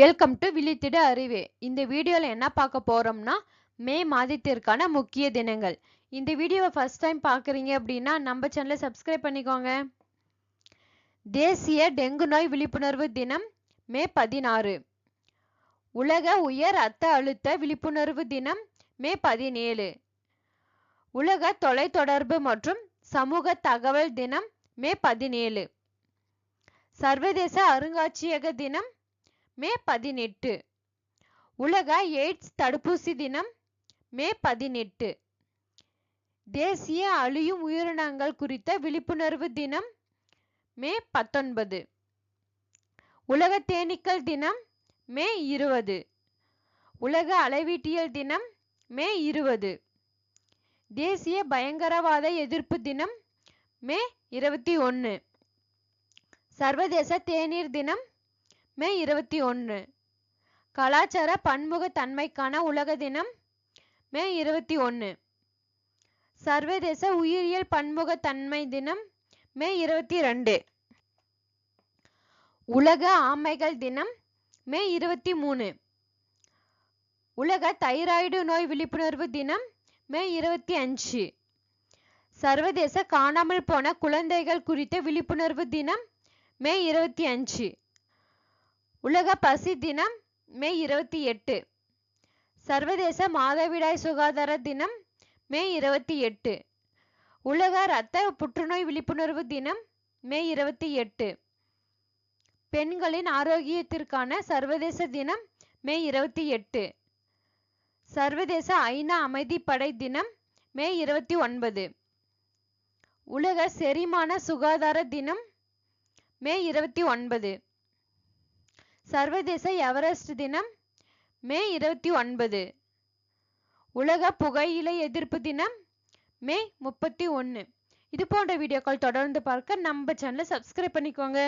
Welcome to விழித்திடு அறிவு. இந்த வீடியோவில் என்ன பார்க்க போகிறோம்னா மே மாதத்திற்கான முக்கிய தினங்கள். இந்த வீடியோவை ஃபஸ்ட் டைம் பார்க்குறீங்க அப்படின்னா நம்ம சேனலை சப்ஸ்கிரைப் பண்ணிக்கோங்க. தேசிய டெங்கு நோய் விழிப்புணர்வு தினம் மே பதினாறு. உலக உயர் ரத்த அழுத்த விழிப்புணர்வு தினம் மே பதினேழு. உலக தொலைத்தொடர்பு மற்றும் சமூக தகவல் தினம் மே பதினேழு. சர்வதேச அருங்காட்சியக தினம் மே பதினெட்டு. உலக எய்ட்ஸ் தடுப்பூசி தினம் மே பதினெட்டு. தேசிய அழியும் உயிரினங்கள் குறித்த விழிப்புணர்வு தினம் மே பத்தொன்பது. உலக தேனீக்கள் தினம் மே இருபது. உலக அளவீட்டியல் தினம் மே இருபது. தேசிய பயங்கரவாத எதிர்ப்பு தினம் மே இருபத்தி ஒன்று சர்வதேச தேநீர் தினம் மே இருபத்தி ஒன்று. கலாச்சார பன்முகத்தன்மைக்கான உலக தினம் மே இருபத்தி ஒன்று. சர்வதேச உயிரியல் பன்முகத்தன்மை தினம் மே இருபத்தி ரெண்டு. உலக ஆமைகள் தினம் மே இருபத்தி மூணு உலக தைராய்டு நோய் விழிப்புணர்வு தினம் மே இருபத்தி அஞ்சு. சர்வதேச காணாமல் போன குழந்தைகள் குறித்த விழிப்புணர்வு தினம் மே இருபத்தி அஞ்சு. உலக பசி தினம் மே இருபத்தி எட்டு. சர்வதேச மாதவிடாய் சுகாதார தினம் மே இருபத்தி எட்டு. உலக இரத்த புற்றுநோய் விழிப்புணர்வு தினம் மே இருபத்தி எட்டு. பெண்களின் ஆரோக்கியத்திற்கான சர்வதேச தினம் மே இருபத்தி எட்டு. சர்வதேச ஐநா அமைதிப்படை தினம் மே இருபத்தி ஒன்பது. உலக செரிமான சுகாதார தினம் மே இருபத்தி ஒன்பது. சர்வதேச எவரெஸ்ட் தினம்? மே இருபத்தி ஒன்பது. உலக புகையிலை எதிர்ப்பு தினம்? மே முப்பத்தி ஒன்று. இது போன்ற வீடியோக்கள் தொடர்ந்து பார்க்க நம்ம சேனலை சப்ஸ்கிரைப் பண்ணிக்கோங்க.